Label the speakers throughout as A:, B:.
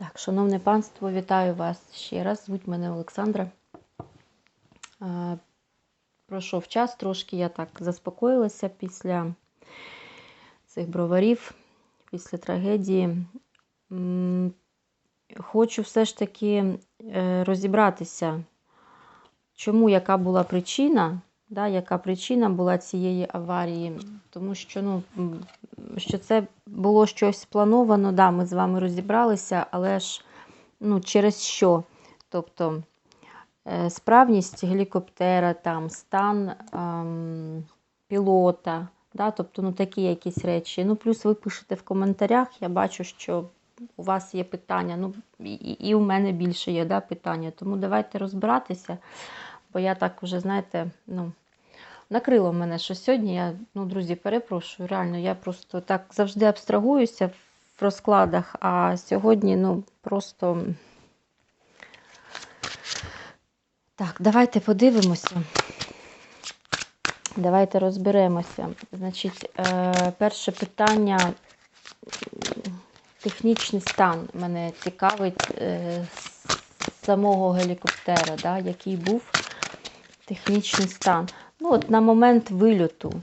A: Так, шановне панство, вітаю вас ще раз. Звуть мене Олександра. Пройшов час трошки, я так заспокоїлася після цих броварів, після трагедії. Хочу все ж таки е, розібратися, чому яка була причина, да, яка причина була цієї аварії. Тому що, ну, що це було щось сплановано, да, ми з вами розібралися, але ж ну, через що? Тобто е, справність гелікоптера, там, стан ем, пілота, да, тобто ну, такі якісь речі. Ну, плюс ви пишете в коментарях, я бачу, що у вас є питання, ну, і, і у мене більше є да, питання. Тому давайте розбиратися, бо я так вже, знаєте, ну, накрило мене, що сьогодні я, ну, друзі, перепрошую, реально, я просто так завжди абстрагуюся в розкладах, а сьогодні, ну, просто. Так, давайте подивимося. Давайте розберемося. Значить, е, перше питання. Технічний стан мене цікавить е, з самого гелікоптера, да, який був технічний стан. Ну, от на момент вильоту,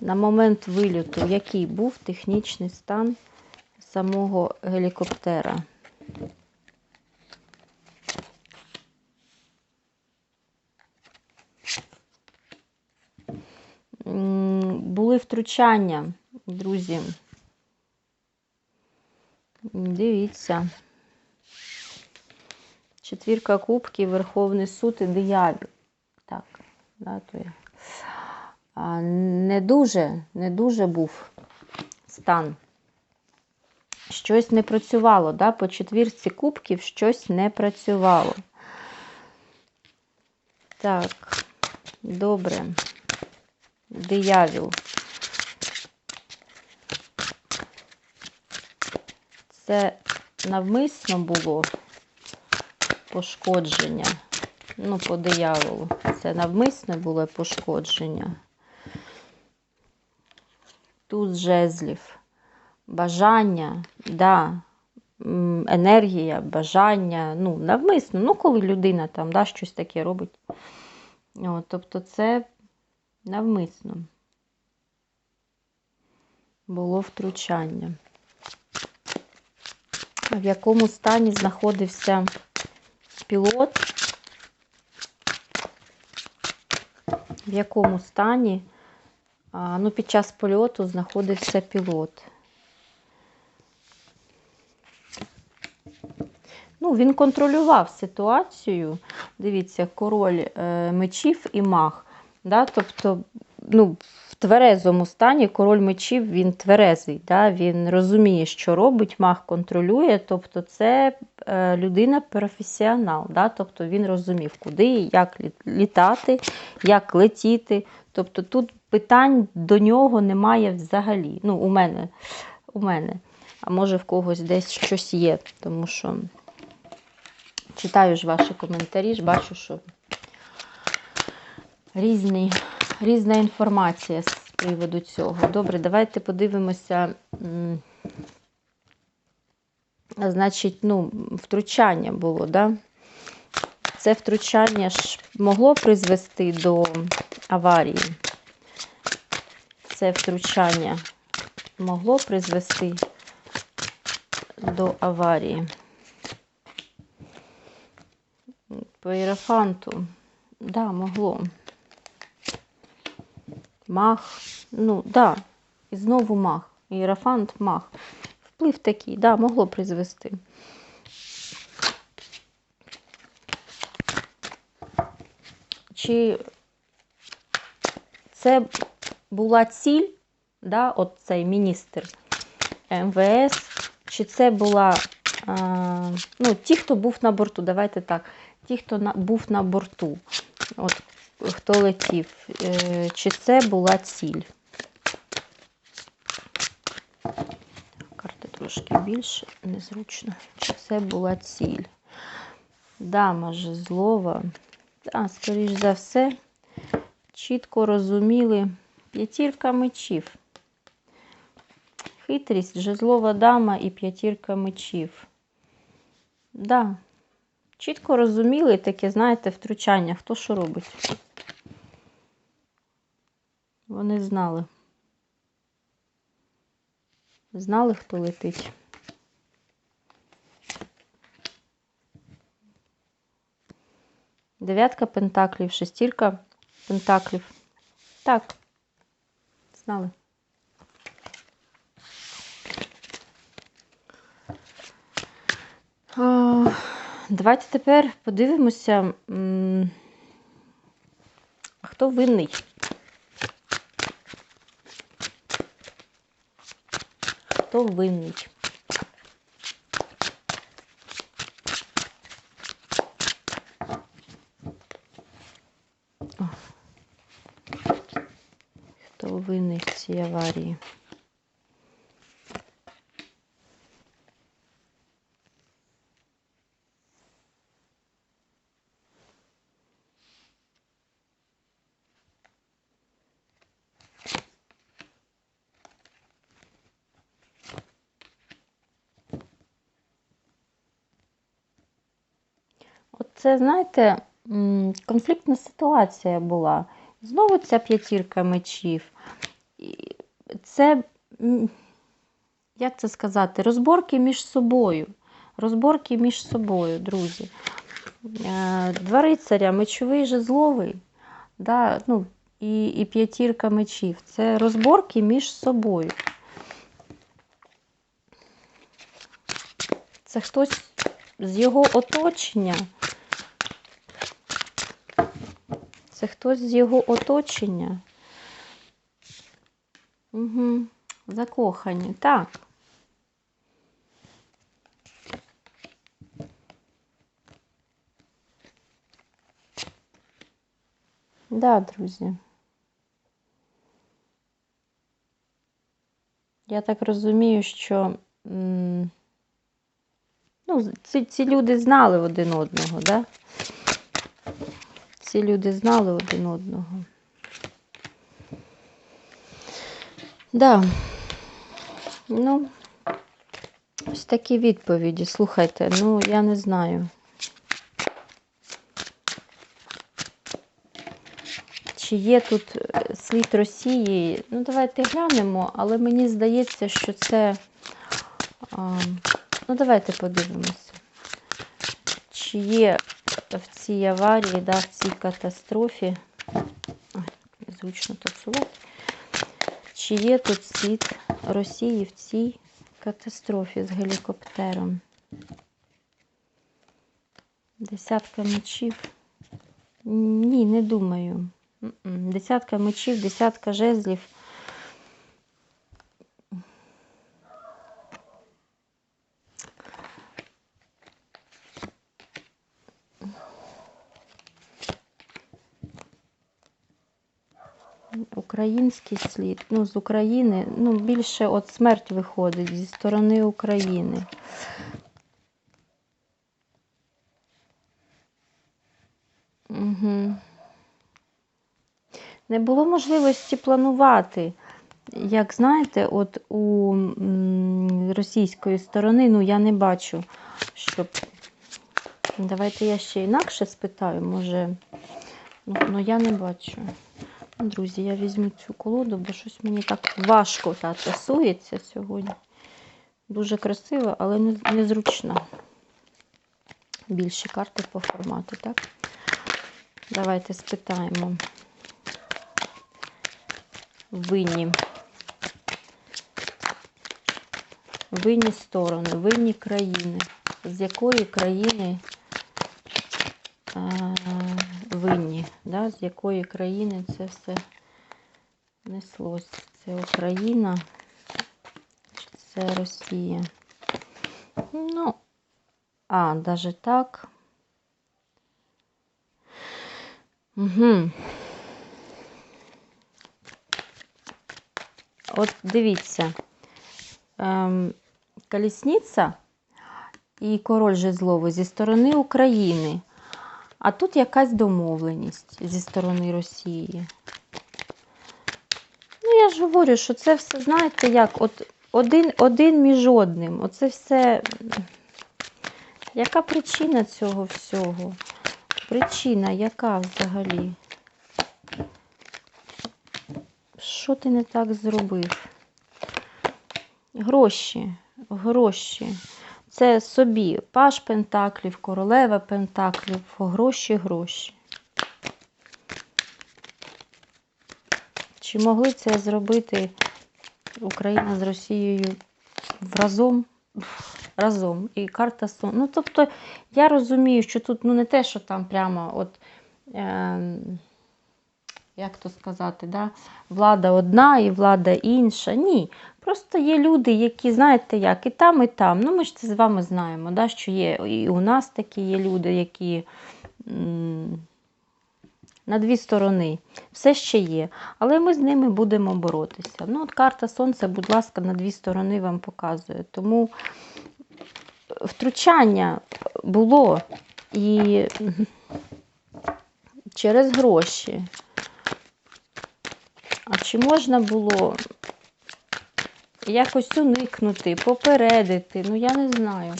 A: на момент вильоту, який був технічний стан самого гелікоптера. Були втручання, друзі. Дивіться. Четвірка кубків, Верховний суд і диявол. Да, то я. Не дуже, не дуже був стан. Щось не працювало, да? по четвірці кубків щось не працювало. Так, добре. Диявіл. Це навмисно було пошкодження. Ну, по дияволу. Це навмисне було пошкодження. Тут жезлів. Бажання, да, енергія, бажання, ну, навмисно, ну, коли людина там да, щось таке робить. От, тобто це навмисно було втручання. В якому стані знаходився пілот? В якому стані ну, під час польоту знаходився пілот? Ну, він контролював ситуацію. Дивіться, король е, мечів і маг. Да? Тобто, ну, в тверезому стані король мечів він тверезий. Да? Він розуміє, що робить, маг контролює. Тобто, це е, людина професіонал. Да? Тобто він розумів, куди, як літати, як летіти. Тобто тут питань до нього немає взагалі. Ну, у мене, у мене. А може в когось десь щось є, тому що читаю ж ваші коментарі, ж бачу, що різні, різна інформація з приводу цього. Добре, давайте подивимося. Значить, ну, втручання було, да? Це втручання ж могло призвести до аварії. Це втручання могло призвести до аварії. По іерофанту, да, могло. Мах, ну, да, і знову мах. Іерофант, мах. Вплив такий, да, могло призвести. Чи це була ціль, да, от цей міністр МВС, чи це була а, ну, ті, хто був на борту, давайте так, ті, хто на, був на борту, от хто летів, е, чи це була ціль? Карти трошки більше, незручно. Чи це була ціль? Дама жезлова. Да, скоріш за все, чітко розуміли п'ятірка мечів. Хитрість, жезлова дама і п'ятірка мечів. Да. Чітко розуміли таке, знаєте, втручання, хто що робить. Вони знали. Знали, хто летить. Дев'ятка пентаклів, шестірка пентаклів. Так. Знали. А, Давайте тепер подивимося, хто винний. Хто винний? Хто винний в аварії? Оце, знаєте, конфліктна ситуація була. Знову ця п'ятірка мечів. Це, як це сказати, розборки між собою. Розборки між собою, друзі. Е, Два рицаря, мечовий жезловий, да, ну, і, і п'ятірка мечів. Це розборки між собою. Це хтось з його оточення. Це хтось з його оточення. Угу. Закохані. Так. Да, друзі. Я так розумію, що ну, ці, ці люди знали один одного, да? Ці люди знали один одного. Да. Ну, ось такі відповіді. Слухайте, ну я не знаю. Чи є тут е, слід Росії? Ну, давайте глянемо, але мені здається, що це. А, ну, давайте подивимося. Чи є в цій аварії, да, в цій катастрофі. Ой, незручно танцювати. Чи є тут слід Росії в цій катастрофі з гелікоптером? Десятка мечів. Ні, не думаю. Десятка мечів, десятка жезлів. Український слід. Ну, з України, ну, більше от смерть виходить зі сторони України. Угу. Не було можливості планувати. Як знаєте, от у російської сторони, ну, я не бачу, щоб. Давайте я ще інакше спитаю, може. Ну, ну я не бачу. Друзі, я візьму цю колоду, бо щось мені так важко та тасується сьогодні. Дуже красиво, але не- незручно. Більші карти по формату, так? Давайте спитаємо. Винні. Винні сторони, винні країни. З якої країни е? Да? З якої країни це все неслось? Це Україна це Росія? Ну, а, навіть так. Угу. От дивіться, ем, колісниця і король жезловий зі сторони України, а тут якась домовленість зі сторони Росії. Ну, я ж говорю, що це все, знаєте, як от один, один між одним. Оце все Яка причина цього всього? Причина яка взагалі? Що ти не так зробив? Гроші, гроші. Це собі паш пентаклів, королева пентаклів, гроші, гроші. Чи могли це зробити Україна з Росією разом? Разом. І карта сон. Ну, тобто, я розумію, що тут ну, не те, що там прямо от. Е, як то сказати, да? влада одна і влада інша. Ні. Просто є люди, які, знаєте, як, і там, і там. Ну, ми ж це з вами знаємо, да? що є і у нас такі є люди, які на дві сторони. Все ще є. Але ми з ними будемо боротися. Ну, от карта Сонця, будь ласка, на дві сторони вам показує. Тому втручання було і через гроші. А чи можна було якось уникнути, попередити? Ну, я не знаю.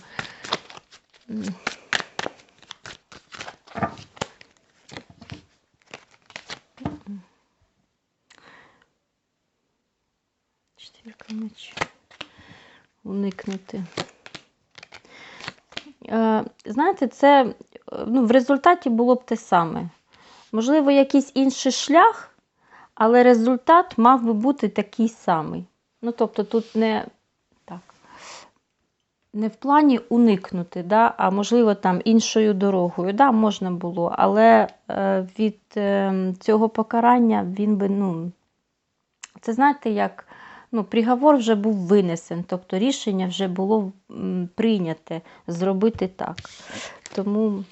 A: Четвірка мечів. Уникнути. Е, Знаєте, це ну, в результаті було б те саме. Можливо, якийсь інший шлях, але результат мав би бути такий самий. Ну, тобто, тут не так, не в плані уникнути, да, а можливо, там іншою дорогою. Да, можна було, але е, від е, цього покарання він би, ну, це знаєте, як ну, приговор вже був винесен, тобто рішення вже було прийняте зробити так. Тому.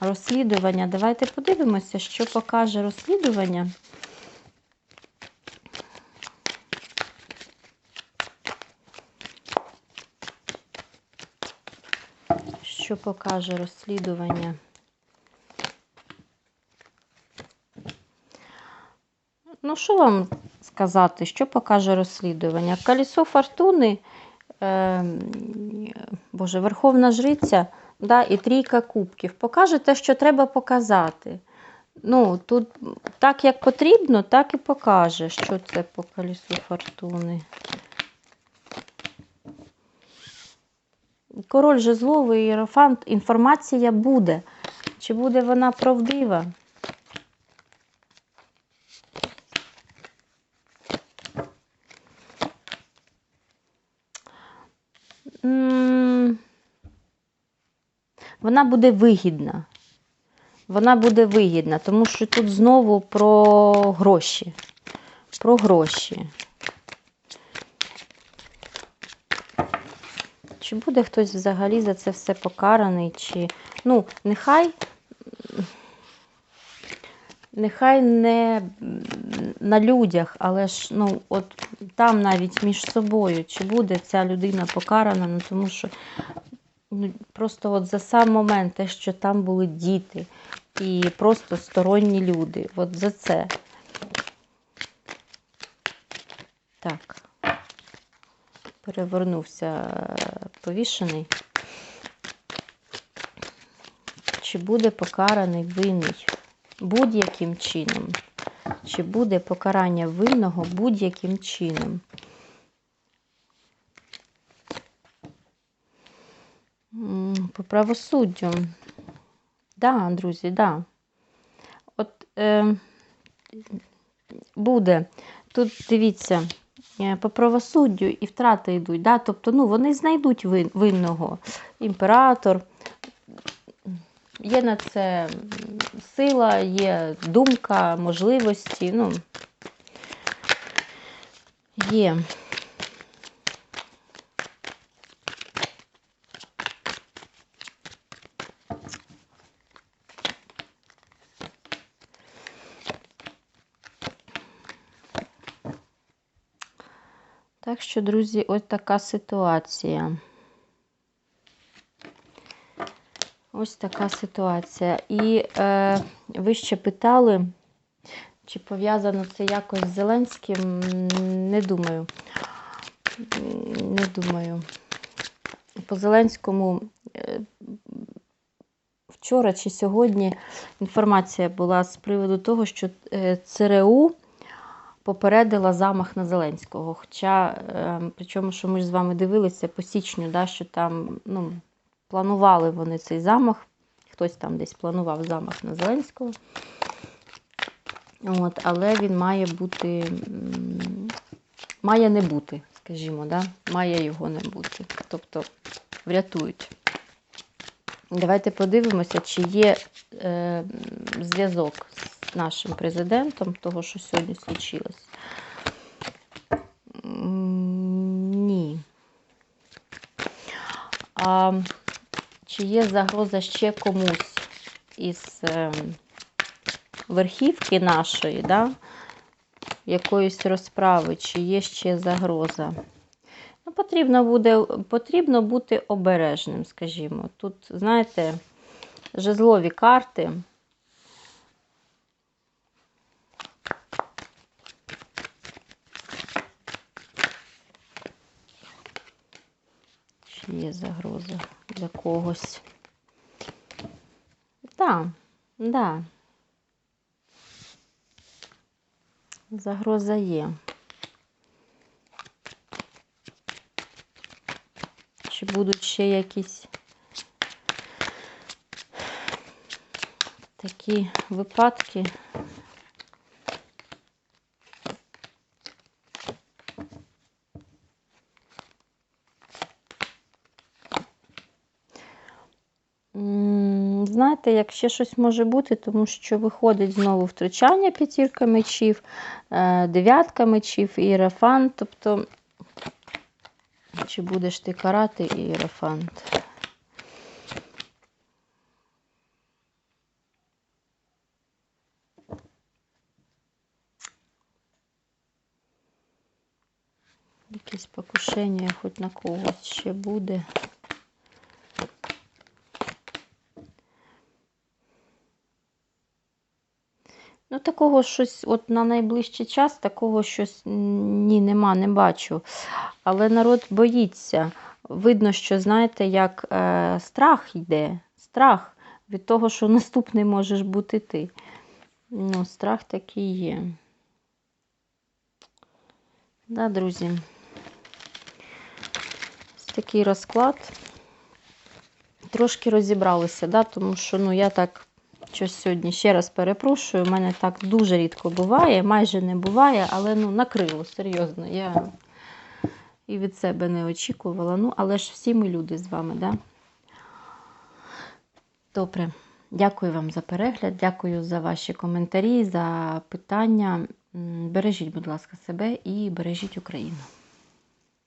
A: Розслідування. Давайте подивимося, що покаже розслідування. Що покаже розслідування? Ну, що вам сказати, що покаже розслідування? Колесо фортуни, е, Боже, Верховна Жриця да, і трійка кубків. Покаже те, що треба показати. Ну, тут так, як потрібно, так і покаже, що це по колісу фортуни. Король жезловий іерофант, інформація буде. Чи буде вона правдива? Вона буде вигідна. Вона буде вигідна, тому що тут знову про гроші. Про гроші. Чи буде хтось взагалі за це все покараний? Чи... Ну, нехай. Нехай не на людях, але ж ну, от там навіть між собою, чи буде ця людина покарана, ну тому що просто от за сам момент те, що там були діти і просто сторонні люди. От за це. Так. Перевернувся е, повішений. Чи буде покараний винний будь-яким чином? Чи буде покарання винного будь-яким чином? М, По правосуддю. Да, друзі, да. От е, буде. Тут дивіться, е, по правосуддю і втрати йдуть. Да? Тобто, ну, вони знайдуть вин, винного. Імператор. Є на це сила, є думка, можливості. Ну, є. Так що, друзі, ось така ситуація. Ось така ситуація. І е, ви ще питали, чи пов'язано це якось з Зеленським? Не думаю. не думаю. По Зеленському е, вчора чи сьогодні інформація була з приводу того, що е, ЦРУ попередила замах на Зеленського. Хоча, е, причому, що ми ж з вами дивилися по січню, да, що там ну, планували вони цей замах. Хтось там десь планував замах на Зеленського. От, але він має бути, має не бути, скажімо, да? має його не бути. Тобто врятують. Давайте подивимося, чи є е, зв'язок нашим президентом, того, що сьогодні случилось. Ні. А чи є загроза ще комусь із е, верхівки нашої, да? якоїсь розправи, чи є ще загроза? Ну, потрібно, буде, потрібно бути обережним, скажімо. Тут, знаєте, жезлові карти. Чи є загроза для когось? Так, да. Загроза є. Чи будуть ще якісь такі випадки? Як ще щось може бути, тому що виходить знову втручання п'ятірка мечів, е, дев'ятка мечів іерафант. Тобто, чи будеш ти карати іерафант? Якесь покушення хоч на когось ще буде. Такого щось, от на найближчий час, такого щось ні, нема, не бачу. Але народ боїться. Видно, що, знаєте, як е, страх йде. Страх від того, що наступний можеш бути ти. Ну, страх такий є. Да, друзі. Ось такий розклад. Трошки розібралися, да, тому що ну, я так щось сьогодні ще раз перепрошую. У мене так дуже рідко буває, майже не буває, але ну, накрило, серйозно. Я і від себе не очікувала. Ну, але ж всі ми люди з вами, да? Добре. Дякую вам за перегляд, дякую за ваші коментарі, за питання. Бережіть, будь ласка, себе і бережіть Україну.